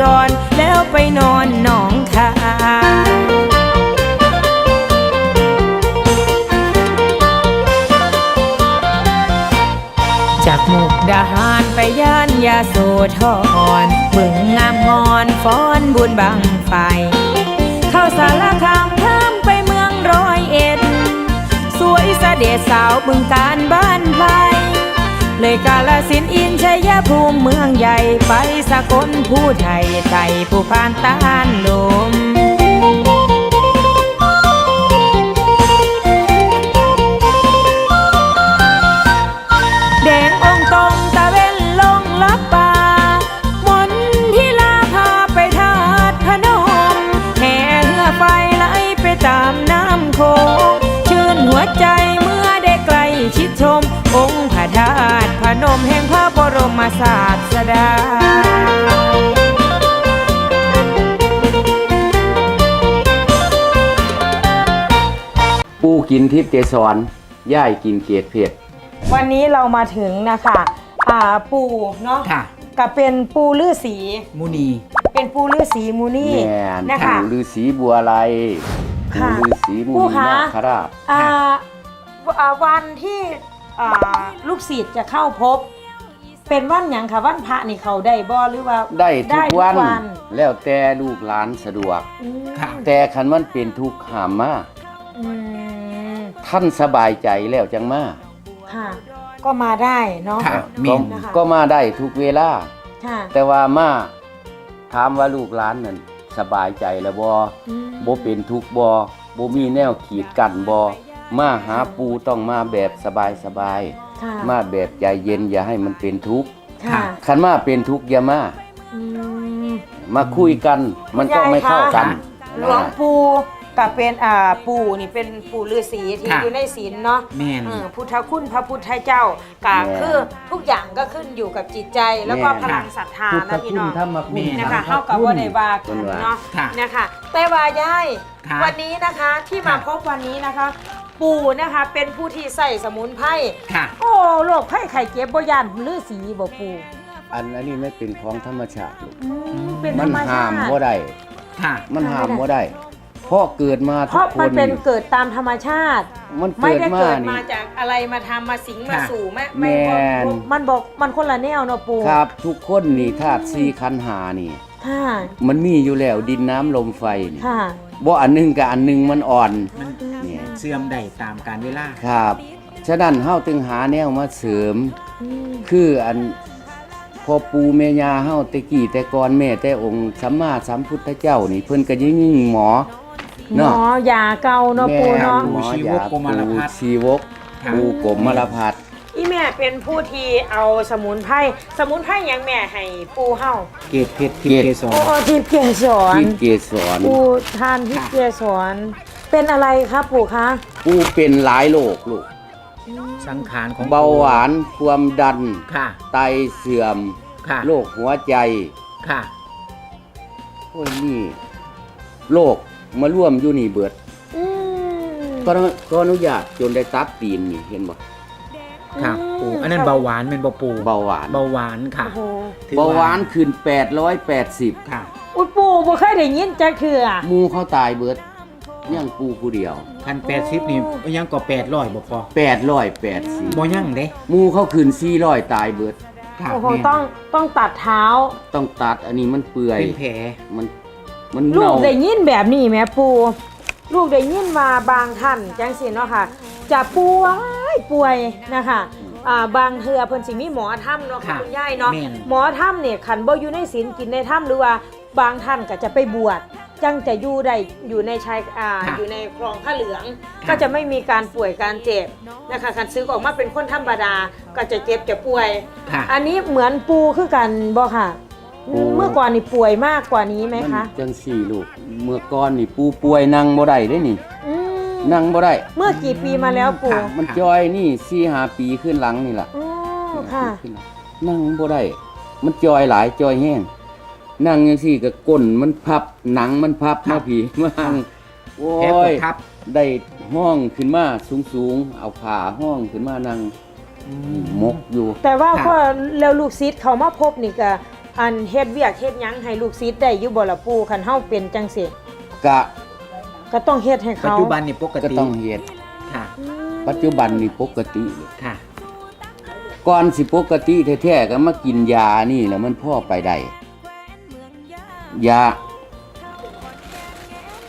ดรแล้วไปนอนหนองคายจากมุกดาหารไปย่านยาโสธรบึงงามงอนฟ้อนบุญบังไฟ เข้าสารคามเพิ่มไปเมืองร้อยเอ็ด สวยเสด็จสาวบึงการบ้านไพ เลยกาลสินอินชัยภูมิเมืองใหญ่ไปสกลผู้ไทยไต่ผู้พานต้าน ทิพย์เกสรย่ายกินเกศเพชรวันนี้เรามาถึงนะคะอ่าปูเนาะค่ะ กับเป็นปูลือสี มุนี เป็นปูลือสีมูนี่แม่นนะคะ ปูฤาษีบัวไรปูค่ะฤาษีมุปูนีคะ นาคราชอ่าอ่าวันที่อ่าลูกศิษย์จะเข้าพบ เป็นวันหยังค่ะวันพระนี่เขาได้บ่หรือว่าได้ทุกวันได้แล้วแต่ลูกหลานสะดวก อืมค่ะ แต่คันมันเป็นทุกข์หามมาอืม ท่านสบายใจแล้วจังมาค่ะ ก็มาได้เนาะค่ะก็แม่นนะคะ ก็มาได้ทุกเวลา ค่ะแต่ว่ามาถามว่าลูกหลานนั่นสบายใจแล้วบ่อืมบ่เป็นทุกข์บ่บ่มีแนวขีดกั้นบ่มาหาปูต้องมาแบบสบายสบายๆค่ะมาแบบใจเย็นอย่าให้มันเป็นทุกข์ค่ะคันมาเป็นทุกข์อย่ามา อืม มาคุยกันมันก็ไม่เข้ากัน หลวงปู่ กับเป็นอ่าปู่นี่เป็นปู่ฤาษีที่ค่ะอยู่ในศีลเนาะแม่นเออพุทธคุณพระพุทธเจ้าก็คือทุกอย่างก็ขึ้นอยู่กับจิตใจแล้วก็พลังศรัทธาพุทธนะพี่คุณน้อง ธรรมคุณแม่นะคะสัเข้างกับว่าได้ว่ากันเนาะค่ะนะคะแต่ว่ายายค่ะวันนี้นะคะที่มาค่ะ พบวันนี้นะคะ ปู่นะคะเป็นผู้ที่ใส่สมุนไพรค่ะ โอ้โรคไข้ไข้เจ็บบ่ยันฤาษีบ่ปู่อันอันนี้ไม่เป็นของธรรมชาติลูกอืมเป็นธมัรนรมห้าชามติ บ่ได้ ค่ะ มันห้ามห้ามไม่ได้บ่ได้ เพราะเกิดมาเพทุกราะคมันน เป็นเกิดตามธรรมชาติ มันไม่เกิดได้มาเกิดนี่มาจากอะไรมาทำมาสิงมาค่ะ สู่แม่ไม่แม่น มันบอกมันคนละแนวเนาะปู่ครับทุกคนนี่ธาตุสี่ขันธ์หานี่ ค่ะมันมีอยู่แล้วดินน้ำลมไฟนี่ค่ะ บ่อันหนึงกับอันหนึงมันอ่อนมันเนี่ยเสื่อมได้ตามการเวลา ครับ ฉะนั้นเฮาจึงหาแนวมาเสริมอืมคืออันพอปูแม่ยาเฮาแต่กี้แต่ก่อนแม่แต่องค์สัมมาสัมพุทธเจ้านี่เพิ่นก็ยิ่งหมอ หมเนาะอยาเก่าเนาะปู่เนาะ หมอชีวกยาโกมารพัฒน์ชีวกค่ะปูกมารพัฒน์อีแม่เป็นผู้ที่เอาสมุนไพรสมุนไพรหยังแม่ให้ปู่เฮาเกตเพชรทิพย์เกสรโอ้ทิพย์เกสรที่เกสรปู่ทานทิพย์เกสรเป็นอะไรครับปู่คะปูเป็นหลายโรคลูกสังขารของเบาหวานความดัน ค่ะ ไตเสื่อมค่ะโรคหัวใจค่ะ โอ้ยนี่โรค มาร่วมอยู่นี่เบิดอืมก็ก็อนุญาตจนได้ตัดตีนนี่เห็นบ่ค่ะปูอันนั้นเบาหวานเป็นเบาปูเบาหวานเบาหวานค่ะโอ้โหถือเบาหวานขึ้น880ค่ะอุ้ยปู่บ่เคยได้ยินจักเทื่อหมูเขาตายเบิดยังปูผู้เดียวพันแปดสิบนี่ยังก็แปดร้อยบ่พอ880บ่ยังเด้หมูเขาขึ้น400ตายเบิด ค่ะโอ้โหแม่นต้องต้องตัดเท้า ต้องตัดอันนี้มันเปื่อยเป็นแผลมัน มันลูเน่ากได้ยินแบบนี้แหม่ปูลูกได้ยินมาบางท่านจังสิเนาะค่ะ จะป่วยป่วยนะคะอ่าบางเทือเพิ่นสิมีหมอถ้ำเนาะค่ะค่ะคุณยายเนาะแม่น หมอถ้ำเนี่ยขันบ่อยู่ในศีลกินในถ้ำหรือว่าบางท่านก็จะไปบวชจังจะอยู่ได้อยู่ในชายอ่าค่ะอยู่ในคลองผ้าเหลือง ค่ะก็จะไม่มีการป่วยการเจ็บนะคะคันซื้อออกมาเป็นคนธรรมดาก็จะเจ็บจะป่วย ค่ะ อันนี้เหมือนปูคือกันบ่ค่ะ เมื่อก่อนนี่ป่วยมากกว่านี้ไหมมันคะจังสี่ลูก เมื่อก่อนนี่ปูป่วยนั่งบ่ได้เด้นี่อืมนั่งบ่ได้ เมื่อกี่ปีมาแล้วปู่ค่ะมันจอยนี่สี่หาปีขึ้นหลังนี่ล่ะอ๋อค่ะ ขึ้นหลังนั่งบ่ได้ มันจอยหลายจอยแห้งนั่งจังสี่ก็ก้นมันพับหนังมันพับครัมาบผีมาหังโอ้แผลกยดทับได้ห้องขึ้นมาสูงๆเอาขาห้องขึ้นมานั่งมกอยู่ แต่ว่าค่ะก็แล้วลูกศิษย์เขามาพบนี่ก็ อันเฮ็ดเวียกเฮ็ดหยังให้ลูกศิษย์ได้อยู่บ่ล่ะปู่คันเฮาเป็นจังซี่กะก็ต้องเฮ็ดให้ปัจเขา จุบันนี่ปกก็ติต้องเฮ็ดค่ะอืมปัจจุบันนี่ปกติค่ะ ก่อนสิปกติแท้ๆก็มากินยานี่แหล้วมันพ่อไปได้ยา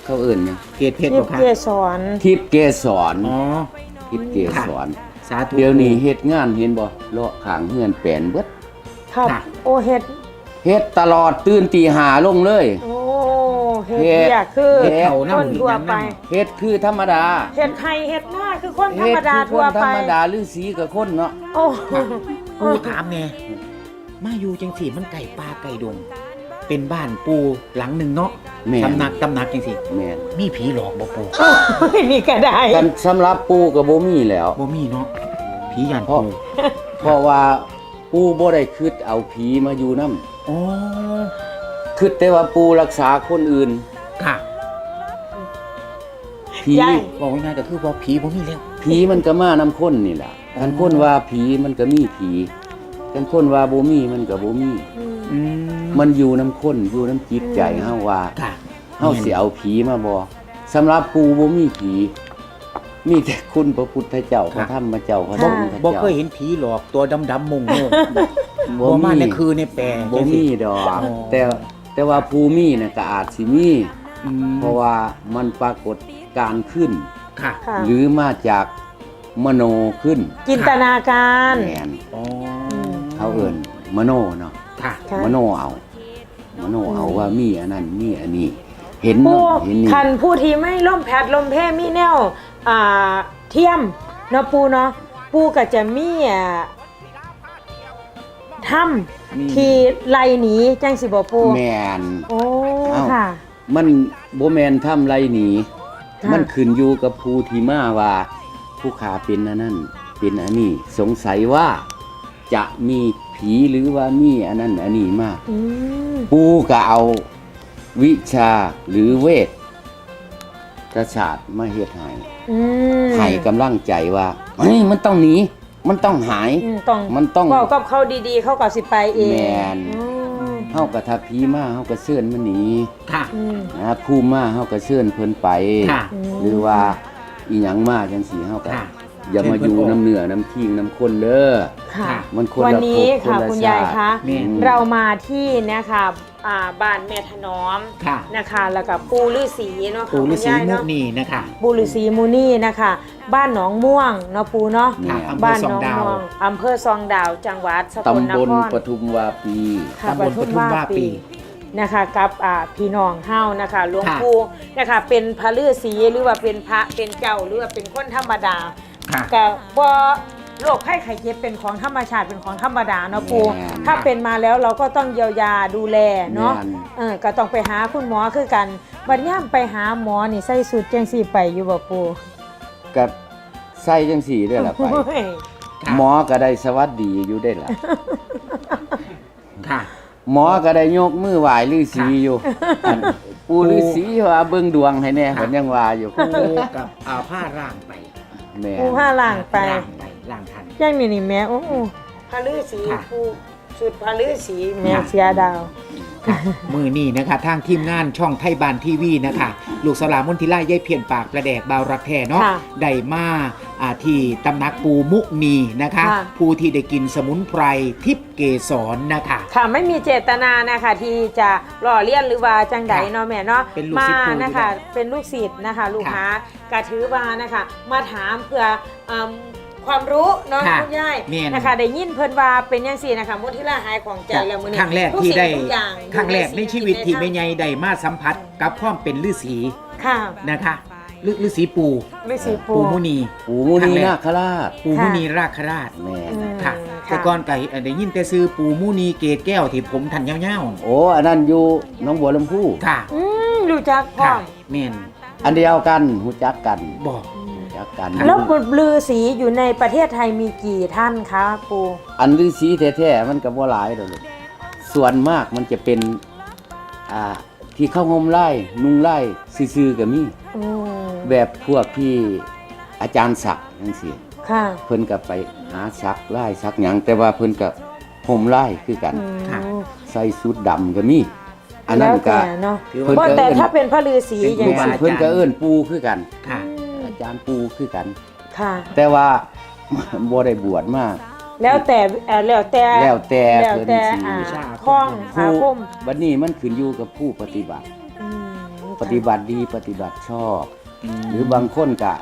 เขาเอิ่นหยังเกตเพชรนี่บ่ค่ะเกสรทิพย์เกสรอ๋อ ทิพย์เกสร สาธุ เดี๋ยวนี้เฮ็ดงานเห็นบ่เลาะข้างเฮือนแปลนเบิด ครับ ค่ะ โอเฮ็ด เฮ็ดตลอดตื่นตีหาลงเลย โอ้เฮ็ดเวียกคือเฮ็ดเขาคนน้ำทั่วไปเฮ็ดคือธรรมดาเฮ็ดไห้เฮ็ดหน้าคือคนธรเฮ็รมดดาคือคทั่วนธไปรรมดาฤาษีกับคนเนาะโอ้ปูถามแน่มาอยู่จังสี่มันไก่ป่าไก่ดง เป็นบ้านปูหลังหนึ่งเนาะแม่นตำหนักตำหนักจังสี่แม่นมีผีหลอกบ่ปูนี่ก็ได้กันสำหรับปู่ก็บ่มีแล้ว บ่มีเนาะผียันเพราะปูเพราะว่าปู่บ่ได้คิดเอาผีมาอยู่นำ อ๋อคิดแต่ว่าปู่รักษาคนอื่นค่ะ ผียาย บอกง่ายๆก็คือว่าผีบ่มีแล้วผีมันก็มานํคนนี่ล่ะกันคนว่าผีมันก็มีผีกันคนว่าบ่มีมันก็บ่มี อืมอืมมันอยู่นํคนอยู่นํจิตใจเฮาว่าค่ะเฮาสิเอาผีมาบ่สำหรับปู่บ่มีผี มีแต่คุณพระพุทธเจ้าพระธรรมเจ้าพระสงฆ์พระบ่เจ้าเคยเห็นผีหลอกตัวดำๆมงโง่ บ่บ่มามีในคือในแปลงบ่มีดอกอ๋อแต่แต่ว่าภูมิน่ะก็อาจสิมี อืมเพราะว่ามันปรากฏการขึ้น ค่ะค่ะ หรือมาจากมโนขึ้นจินตนาการ แมนอ๋อเขาเอิ้นมโนเนาะค่ะ ค่ะ มโนเอา มโนเอาว่ามีอันนั้นมีอันนี้ เห็นผู้นั่นเห็นนี่ คันผู้ที่ไม่ล่มแพดลมเพมีแนวอ่าเทียมเนาะปูเนาะปูก็จะมีอ่า ถ้ำที่ไล่หนีจังสิบ่ปูแมน โอ้เอ้า ค่ะ มันบ่แมนทำไรหนีค่ะ มันขึ้นอยู่กับผู้ที่มาว่า ผู้ขาเป็นอันนั้นเป็นอันนี้สงสัยว่าจะมีผีหรือว่ามีอันนั้นอันนี้มาก อืมปูก็เอาวิชาหรือเวทกระศาสตร์มาเฮ็ดให้อืมให้กำลังใจว่าเฮ้ยมันต้องหนี มันต้องหาย อืมต้องมันต้อง เว้ากับเขาดีๆ เขาก็สิไปเองแม่น อืมเฮาก็ถ้าผีมาเฮาก็เชิญมันหนีค่ะ อืม นะภูมิมาเฮาก็เชิญเพิ่นไปค่ะ หรือว่าอีหยังมาจังซี่เฮาก็ค่ะ อย่ามาอยู่น้ำเหนือน้ำคิงน้ำคนเด้อค่ะค่ะมันคนวันละนี้ภพค่ะนละคุณยายชติ คะ แม่นเรามาที่เนี่ยค่ะ อ่าบ้านแม่ถนอมค่ะ นะคะ แล้วก็ปูฤาษีเนาะค่ะปู่ฤาษีคุณยายมุเนาะนีนะคะ ปูฤาษีมูนี่นะคะ บ้านหนองม่วงเนาะปูเนาะเนี่ยอำเภอบ้านซหอนงองดาว ม่วงอำเภอซองดาวจังหวัดสกลนตำบลครปทุมวาปี ค่ะตำบลปทุมว่าปีนะคะกับอ่าพี่น้องเฮานะคะหลวงค่ะ ปู่นะคะเป็นพระฤาษีหรือว่าเป็นพระเป็นเจ้าหรือว่าเป็นคนธรรมดา ค่ะ ก็บ่ โรคไข้ไข้เจ็บเป็นของธรรมชาติเป็นของธรรมดาเนาะปูแม่นถ้าเป็นมาแล้วเราก็ต้องเยียวยาดูแลเนาะแม่น เออก็ต้องไปหาคุณหมอคือกันบัดย่ามไปหาหมอนี่ใส่สูทจังสี่ไปอยู่บ่ปูกับใส่จังสีได้ละไป โอ้ยค่ะหมอก็ได้สวัสดีอยู่ได้ละค่ะ หมอก็ได้ยกมือไหว้ฤาษีอยู่อันปู่ฤาษีว่าเบิ่งดวงให้แน่ค่ะเพิ่นยังว่าอยู่ ปูกับอาผ้าร่างไป แม่ปูผ้าล่างไปร่างไปร่างทันยังนี่นี่แม่โอ้โหพระฤาษีค่ะปูสุดพระฤาษีแม่ค่ะ เสียดาว ค่ะมือนี่นะคะ ทางทีมงานช่องไทยบานทีวีนะคะ ลูกสลามมนทิล่าเย่เพียนปากประแดกบาวรักแท้เนาะค่ะได้มาอ่าที่ตำนักปูมุนีนะคะ ค่ะ ผู้ที่ได้กินสมุนไพรทิพย์เกสรนะคะ ค่ะไม่มีเจตนานะคะที่จะหล่อเลียนหรือว่าจังใดค่ะเนาะแม่เนาะเป็นลูกมาศิษย์ปู่นะคะอยู่แล้วเป็นลูกศิษย์นะคะ ลูกค่ะค้ากระถือว่านะคะ มาถามเพื่ออืม ความรู้เนาะค่ะคุณยายแม่น นะคะได้ยินเพิ่นว่าเป็นยังสี่นะคะมุทิล่าหายของใจแล้วมื้อนี้ครั้งแรกทุที่สิ่ได้ทุกอย่างครั้งแรกในชีวิตที่ในแม่ใหญ่ได้มาสัมผัสกับความเป็นฤาษีค่ะนะคะฤฤาษีปูฤาษีปู ปูมุนีปู่มุนีนาคราชปูมุนีราคราชแม่นอืมค่ะ แต่ก่อนก็ได้ยินแต่ซื้อปูมุนีเกตแก้วที่ผมทันยาวโอ้อันนั้นอยู่หน้องบัวลำพู ๆค่ะอืมรู้จักพร้ค่ะอมแม่นอันเดียวกันหูจักกัน บอก รู้จักกันแล้วฤาษีอยู่ในประเทศไทยมีกี่ท่านคะปูอันฤาษีแท้ๆมันก็บ่หลายดอกลูกส่วนมากมันจะเป็นอ่าที่เข้าห่มไล่นุ่งไล่ซื่อๆก็มีอืมแบบพวกที่อาจารย์ศักดิ์จังซี่ค่ะเพิ่นก็ไปหาซักไล่ซักหยังแต่ว่าเพิ่นก็ห่มไล่คือกันอืมค่ะสส่สุดดำก็มีอันนั้นแล้วก็แต่เนาะถือเพิ่นว่าว่าก็แต่เอิ้นถ้าเป็นพระฤาษีเป็นอย่างครูบานั้นเพิ่นก็เอิ้นปูคือกันค่ะอา จารย์ปูคือกัน ค่ะ แต่ว่าบ่ได้บวชมาแล้วแต่เอ่อแล้วแต่แล้วแต่แล้วเพิ่นแต่สิอ่าวิชาข้องอาผู้คมบัดนี้มันขึ้นอยู่กับผู้ปฏิบัติ อืมปฏิบัติดีปฏิบัติชอบ หรือบางคนก็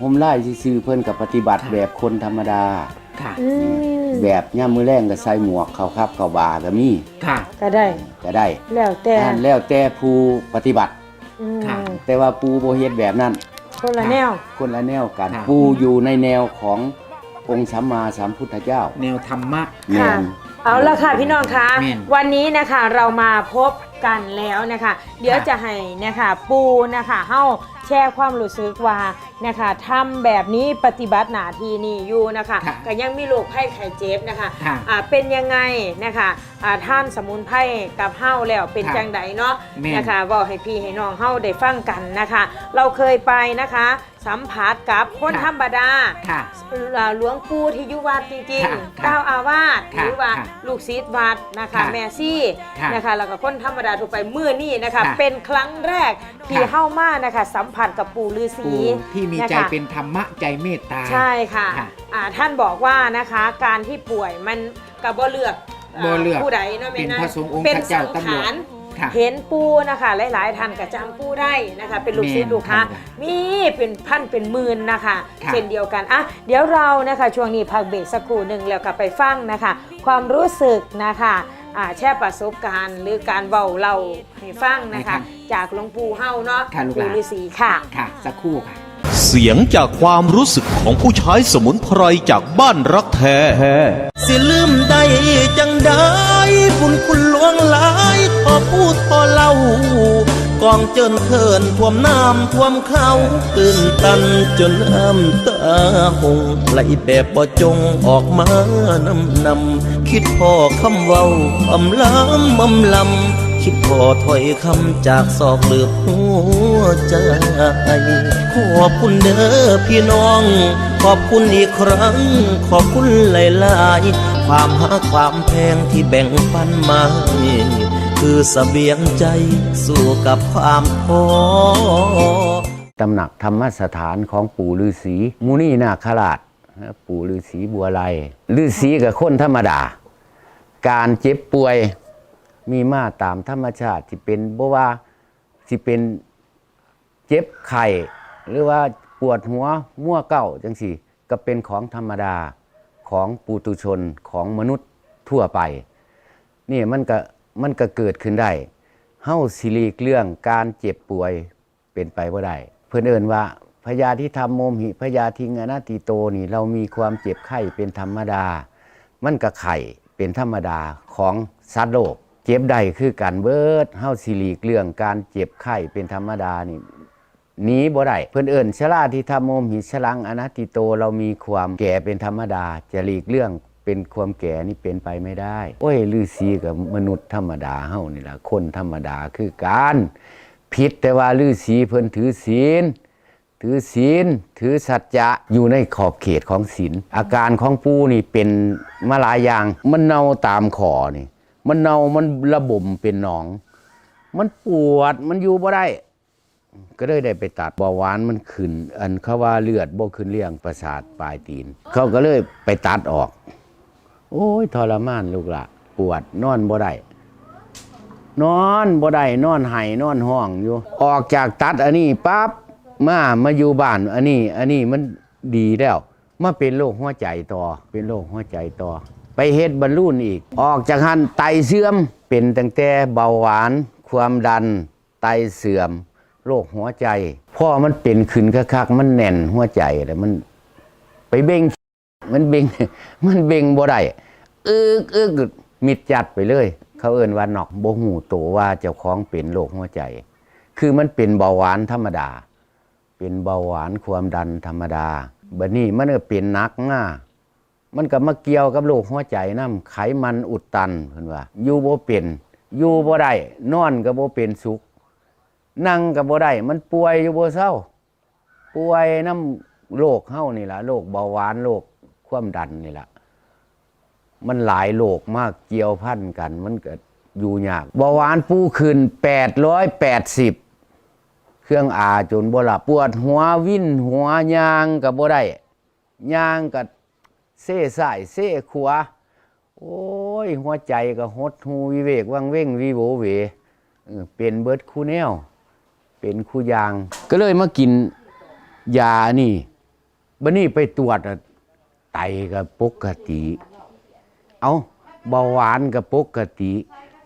ห่มไล่ซื่อๆเพิ่นก็ปฏิบัติแบบคนธรรมดา ค่ะ อืมแบบย่ามมือแรงก็ใส่หมวกเขาครับเขาบาก็มีค่ะ ก็ได้ ก็ได้แล้วแต่อันแล้วแต่ผู้ปฏิบัติ อืมค่ะ แต่ว่าปูโบเฮ็ดแบบนั้น คนละแนว คนละแนวกันค่ะปูอยู่ในแนวขององค์สัมมาสัมพุทธเจ้าแนวธรรมะ แม่ค่ะน เอาละค่ะพี่น้องคะแม่นวันนี้นะคะเรามาพบกันแล้วนะคะ เดี๋ยวค่ะจะให้นะคะปูนะคะเฮ้าแชร์ความรู้สึกว่านะคะทำแบบนี้ปฏิบัติหน้าที่นี่อยู่นะคะ ค่ะก็ยังมีโรคไข้ไข้เจ็บนะคะค่ะ อ่าเป็นยังไงนะคะอ่าท่านสมุนไพรกับเฮ้าแล้วเป็นค่ะจังไดเนาะแม่น นะคะบอกให้พี่ให้น้องเฮ้าได้ฟังกันนะคะ เราเคยไปนะคะ สัมผัสกับคนค่ะธรรมดา ค่ะเอ่อหลวงปู่ที่อยู่วัดจริงค่ะๆเจ้าอาวาสหค่ะรือว่าค่ะลูกศิษย์วัดนะคะ ค่ะแม่ซี่ค่ะนะคะแล้วก็คนธรรมดาทั่วไปเมื่อนี่นะคะ ค่ะเป็นครั้งแรกที่ค่ะ เข้ามานะคะ สัมผัสกับปู่ฤาษีปู่ที่มีใจนะคะเป็นธรรมะใจเมตตา ใช่ค่ะค่ะอ่าท่านบอกว่านะคะ การที่ป่วยมันกับบ่เลือก บ่เลือกผู้ใดเนาะแม่เป็นนะพระสงฆ์องค์เป็นพระเจ้าสังตำรวจขารค่ะเห็นปูนะคะ หลายๆท่านก็จำปูได้นะคะ เป็นลูกศิษย์แม่นลูกค้าค่ะมีเป็นพันเป็นหมื่นนะคะ ค่ะเช่นเดียวกันอะเดี๋ยวเรานะคะ ช่วงนี้พักเบรกสักครู่หนึ่งแล้วกลับไปฟังนะคะ ความรู้สึกนะคะอ่าแช่ประสบการณ์ หรือการเว้าเราให้ฟังนะคะ จากหลวงปู่เฮาเนาะค่ะลูกหปู่ลาน ฤาษีค่ะ ค่ะสักครู่ค่ะ เสียงจากความรู้สึกของผู้ใช้สมุนไพรจากบ้านรักแท้ สิลืมได้จังได้บุญคุณหลวงหลายพอพูดพอเล่ากองเจินเทินท่วมน้ำท่วมเขาตื่นตันจนน้ำตาหงไหลแบบบ่จงออกมานำนำคิดพอคำเว้าอำลำอำลำ คิดพอถอยคำจากศอกเลือบหัวใจ ขอบคุณเด้อพี่น้อง ขอบคุณอีกครั้ง ขอบคุณหลายๆ ความหาความแพงที่แบ่งปันมาคือสเสบียงใจสู้กับความท้อตำหนักธรรมสถานของปู่ฤาษีมุนีนาคราชนะปู่ฤาษีบัวไลฤาษีกับคนธรรมดา การเจ็บป่วย มีมาตามธรรมชาติที่เป็นบ่ว่าสิเป็นเจ็บไข้หรือว่าปวดหัวมั่วเก้าจังสี่ ก็เป็นของธรรมดาของปุตุชนของมนุษย์ทั่วไป นี่มันก็มันก็เกิดขึ้นได้เฮาสิหลีเรื่องการเจ็บป่วยเป็นไปบ่ได้ เพื่อนเอินว่าพยาธิธรรมโมมหิพยาธิงอนาติโตนี่ เรามีความเจ็บไข้เป็นธรรมดา มันก็ไข่เป็นธรรมดาของสัตว์โลก เจ็บได้คือการเบิดเฮาสิหลีกเรื่องการเจ็บไข้เป็นธรรมดานี่หนีบ่ได้เพื่อนเอินชราที่ธรรมโมมหิชลังอนาติโตเรามีความแก่เป็นธรรมดา จะหลีกเรื่องเป็นความแก่นี่เป็นไปไม่ได้ โอ้ยฤาษีกับมนุษย์ธรรมดาเฮานี่ล่ะคนธรรมดาคือการผิดแต่ว่าฤาษีเพิ่นถือศีล ถือศีล ถือสัจจะอยู่ในขอบเขตของศีลอาการของปูนี่เป็นมาหลายอย่างมันเน่าตามคอนี่ มันเน่ามันระบมเป็นหนอง มันปวดมันอยู่บ่ได้ ก็เลยได้ไปตัดเบาหวานมันขึ้น อันเขาว่าเลือดบ่ขึ้นเลี้ยงประสาทปลายตีน เขาก็เลยไปตัดออก โอ้ยทรมานลูกละปวดนอนบ่ได้นอนบ่ได้นอนไห้นอนห้องอยู่ ออกจากตัดอันนี้ปั๊บมามาอยู่บ้าน อันนี้ อันนี้มันดีแล้วมาเป็นโรคหัวใจต่อเป็นโรคหัวใจต่อ ไปเฮ็ดบรรลุนอีก ออกจากหันไตเสื่อม เป็นตั้งแต่เบาหวาน ความดัน ไตเสื่อม โรคหัวใจ พ่อมันเป็นขึ้นคักๆมันแน่นหัวใจแล้วมันไปเบ่งมันเบ่งมันเบ่งบ่ได้อึกอึกมิดจัดไปเลย เขาเอิ้นว่าหนอกบ่หูโตว่าเจ้าของเป็นโรคหัวใจ คือมันเป็นเบาหวานธรรมดา เป็นเบาหวานความดันธรรมดาบัดนี้มันก็เป็นนักง่า มันก็มาเกี่ยวกับโรคหัวใจน้ำไขมันอุดตันเพิ่นว่า อยู่บ่เป็นอยู่บ่ได้นอนก็บ่เป็นสุข นั่งก็บ่ได้มันป่วยอยู่บ่เศร้า ป่วยน้ำโรคเฮานี่ล่ะโรคเบาหวานโรคความดันนี่ล่ะมันหลายโรคมากเกี่ยวพันกัน มันก็อยู่ยากเบาหวานปูขึ้น880 เครื่องอาจนบ่หลับปวดหัววิ่นหัวยางกับบ่ได้ยางกับ เซ่สายเซ่ขวาโอ้ย หัวใจก็หดหูวิเวกวังเว่งวิโวเวเป็นเบิร์ดคู่แนว เป็นคู่ยาง ก็เลยมากินยานี่บันนี้ไปตรวจไตกับปกติ เอาเบาหวานกับปกติ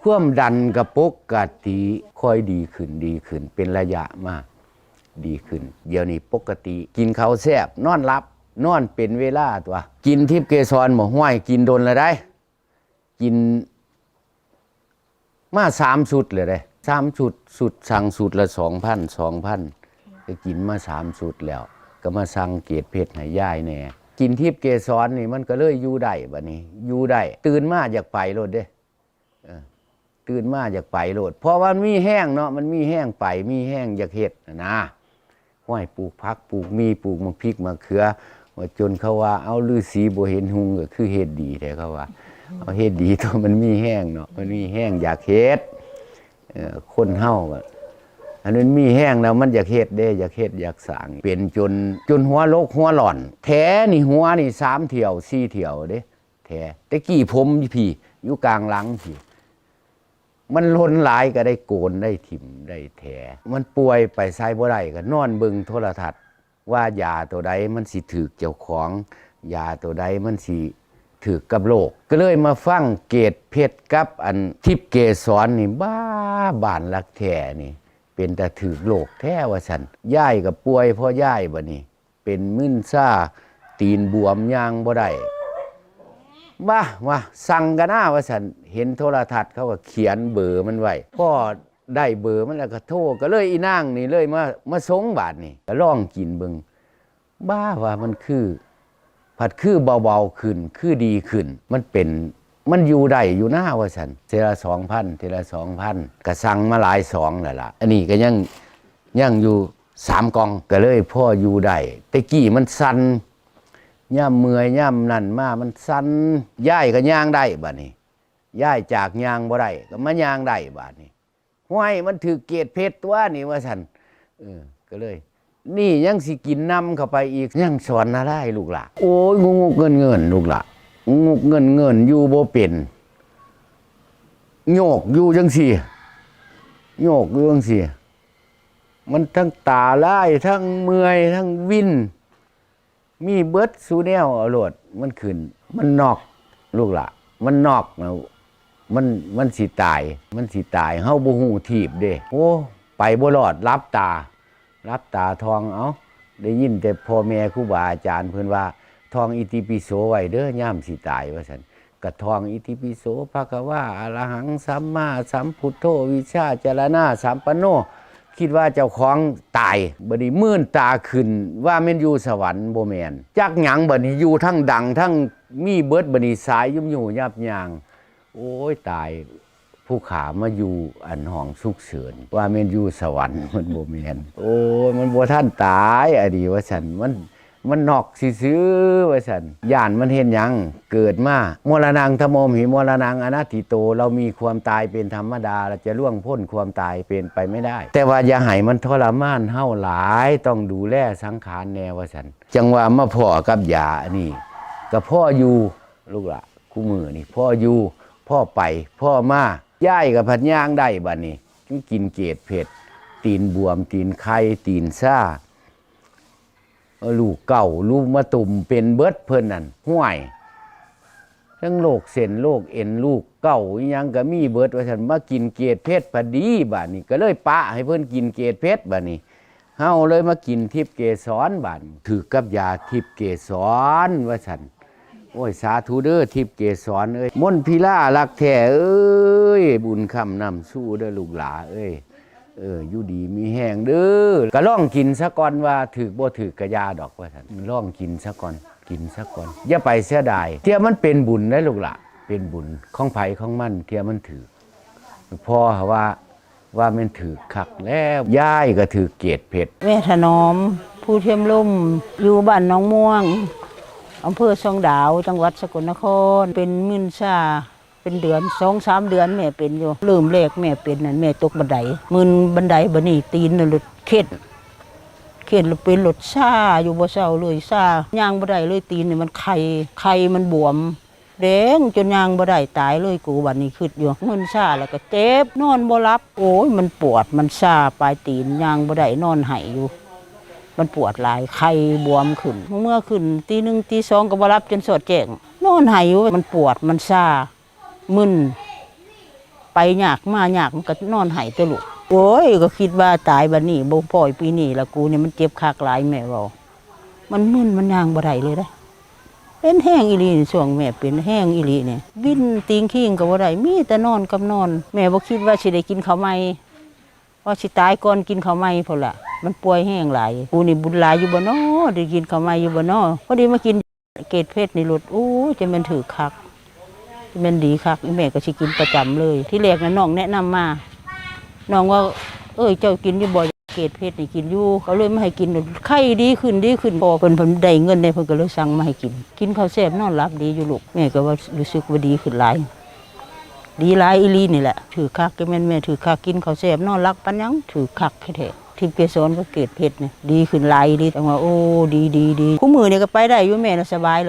ความดันกับปกติค่อยดีขึ้นดีขึ้น เป็นระยะมาก ดีขึ้น เดี๋ยวนี้ปกติ กินเขาแซบนอนหลับ นอนเป็นเวลาตัว กินทิพย์เกสรหมอห้วยกินโดนละได้ กิน มาสามสุดเลยเลยสามสุดสุดสั่งสุดละสองพันสองพันก็กินมาสามสุดแล้ว ก็มาสั่งเกตเพชรให้ย่ายแหน่กินทิพย์เกสรนี่มันก็เลยอยู่ได้บัดนี้อยู่ได้ตื่นมาอยากไปโลดเด้ตื่นมาอยากไปโลด เพราะว่ามีแห้งเนาะมันมีแห้งไปมีแห้งอยากเห็ดนะห้อยปลูกพักปลูกมีปลูกมะพริกมะเขือ ว่าจนเขาว่าเอาลือสีบ่เห็นหุงก็คือเฮ็ดดีแท้เขาว่า เอาเฮ็ดดีตัวมันมีแห้งเนาะมันมีแห้งอยากเฮ็ดคนเฮาก็อันนั้นมีแห้งแล้วมันอยากเฮ็ดเด้ อยากเฮ็ดอยากสางเป็นจนจนหัวโลกหัวหล่อนแท้นี่หัวนี่สามเที่ยวสี่เที่ยวเด้แท้แต่กี้ผมพี่อยู่กลางหลังพี่มันล้นหลายก็ได้โกนได้ถิ่มได้แถ มันป่วยไปไซบ่ได้ก็นอนเบิงโทรทัศน์ ว่ายาตัวใดมันสิถือเจ้าของยาตัวใดมันสิถือกับโลก ก็เลยมาฟังเกตเพชรกับอันทิพย์เกสรนี่บ้าบานรักแท้นี่เป็นแต่ถือโลกแท้ว่าสันย่ายกับป่วยเพ่อย่ายบ่นี่เป็นมึนซ่าตีนบวมย่างบ่ได้บ้าว่าสั่งกันหน้าว่าสันเห็นโทรทัศน์เขาก็เขียนเบอร์มันไว้พ่อ ได้เบอร์มันแล้วก็โทรก็เลยอีนางนี่เลยมามาสงบาทนี่ก็ลองกินเบิงบ้าว่ามันคือ ผัดคือเบาๆขึ้นคือดีขึ้น มันเป็นมันอยู่ได้อยู่หน้าว่าสันเทละสองพันเทละสองพันก็สั่งมาหลายสองแล้วล่ะ อันนี้ก็ยังยังอยู่สามกองก็เลยพ่ออยู่ได้แต่กี้มันสันย่ำเมื่อยย่ำนั่นมา มันสันย่ายก็ย่างได้บัดนี้ย่ายจากย่างบ่ได้ก็มาย่างได้บัดนี้ ห้วยมันถือเกตเพชรตัวนี่ว่าสันเออก็เลย นี่ยังสิกินน้ำเข้าไปอีกยังสอนอะไรลูกหล่ะโอ้ยงงเงินเงินลูกหล่ะงูเงินเงินอยู่บ่เป็นโยกอยู่จังสี่โยกอยู่จังสี่มันทั้งตาลายทั้งเมื่อยทั้งวิน มีเบิดสูแนวเอาโลดมันขึ้น มันนอกลูกหล่ะ มันนอกนะ มันมันสิตาย มันสิตายเฮาบ่ฮู้ทีบเด้โอ้ไปบ่รอดรับตา รับตาทองเอาได้ยินแต่พ่อแม่ครูบาอาจารย์เพิ่นว่าทองอิติปิโสไว้เด้อย่ามสิตายว่าซั่นกะทองอิติปิโสภะคะวาอรหังสัมมาสัมพุทโธวิชาจารณาสัมปโน คิดว่าเจ้าของตายบัดนี้มื่นตาขึ้น ว่าแม่นอยู่สวรรค์บ่แม่นจักหยังบัดนี้อยู่ทั้งดังทั้งมีเบิดบัดนี้สายยุ่มอยู่ยับยาง โอ้ยตายผู้ขามาอยู่อันห้องสุกเฉินว่าแม่นอยู่สวรรค์มันบ่แม่นโอ้ยมันบ่ท่านตายอดีว่าฉันมันมันนอกซื่อว่าฉันย่านมันเห็นยัง เกิดมามรณังธโมมหิมรณังอนัตติโต เรามีความตายเป็นธรรมดาเราจะล่วงพ้นความตายเป็นไปไม่ได้ แต่ว่าอย่าให้มันทรมานเฮาหลายต้องดูแลสังขารแนวว่าฉันจังว่ามาพ่อกับยาอันนี้ก็พ่ออยู่ลูกละคู่มือนี่พ่ออยู่ พ่อไปพ่อมาย่ายกับพัดย่างได้บัดนี้จึงกินเกตเผ็ดตีนบวมตีนไข่ตีนซ่าลูกเก่าลูกมาตุ่มเป็นเบิดเพิ่นนั่นห่วยทั้งโรคเส้นโรคเอ็นลูกเก่ายังก็มีเบิดว่าฉันมากินเกตเพชรพอดีบาดนี้ก็เลยปะให้เพิ่นกินเกตเพชรบาดนี้เฮาเลยมากินทิพย์เกสรบาดนี้ถือกับยาทิพย์เกสรว่าฉัน โอ้ย สาธุเด้อทิพย์เกสรเอ้ยมนต์พิล่ารักแท้เอ้ย บุญคำนำสู้เด้อลูกหลาเอ้ยเอออยู่ดีมีแห้งเด้อก็ล่องกินซะก่อนว่าถือบ่ถือกระยาดอกว่าท่านล่องกินซะก่อนกินซะก่อนอย่าไปเสียดายเที่ยมันเป็นบุญได้ลูกหละเป็นบุญของไผของมันเที่ยมันถือพ่อว่าว่ามันถือคักแล้วย่ายก็ถือเกตเพชรแม่ถนอม ผู้เทียมลุ่มอยู่บ้านน้องม่วง อำเภอซองดาวจังหวัดสกลนคร เป็นมึนชาเป็นเดือนสองสามเดือนแม่เป็นอยู่เริ่มแรกแม่เป็นนั่นแม่ตกบันไดมืนบันไดบันนี่ตีนน่ะหลุดเข็ดเข็ดลเป็นหลุดซาอยู่บ่เศร้าเลยซาย่างบ่ไดเลยตีนนี่มันไข่ไข่มันบวมแดงจนย่างบ่ได้ตายเลยกูบัดนี้คิดอยู่มึนซาแล้วก็เจ็บนอนบ่หลับโอ้ยมันปวดมันซาปลายตีนย่างบ่ได้นอนไห้อยู่ มันปวดหลายไข้บวมขึ้น เมื่อขึ้นตีหนึ่งตีสองก็บรับจนสดแจ้งนอนหายอยู่มันปวดมันซามึนไปยากมายากมันก็นอนหายตัวลูกโอ้ยก็คิดว่าตายบันนี้บ่พ่อยปีนี้ละกูเนี่ยมันเจ็บคักหลายแม่บอกมันมึนมันยางบ่ได้เลยได้เป็นแห้งอีหลีช่วงแม่เป็นแห้งอีหลีเนี่ยวินติงขิงก็บ่ได้มีแต่นอนกับนอน แม่บ่คิดว่าสิได้กินข้าวใหม่ว่าสิตายก่อนกินข้าวไหม้พอละ มันป่วยแห้งหลายกูนี่บุญหลายอยู่บ่นอได้กินข้าวไม้อยู่บ่นอพอดีมากินเกตเพชรในรถโอ้จะมันถือคักจะมันดีคักแม่ก็สิกินประจำเลย ที่แรกนะน้องแนะนำมาน้องว่า เอ้ยเจ้ากินอยู่บ่อยเกตเพชรนี่กินอยู่เขาเลยไม่ให้กินไข้ดีขึ้นดีขึ้นพอเพิ่นเพิ่นได้เงินได้เพิ่นก็เลยสั่งมาให้กิน กินข้าวแซ่บนอนหลับดีอยู่ลูกแม่ก็ว่ารู้สึกว่าดีขึ้นหลายดีหลายอีลีนี่แหละถือคักก็แม่นแม่ถือคักกินข้าวแซ่บนอนรักปันยังถือคักแท้ ที่เกสรก็เกตเพชรเนี่ยดีขึ้นหลายดีแต่ว่าโอ้ดีดีดีคู่มือเนี่ยก็ไปได้อยู่แม่นะสบายเลย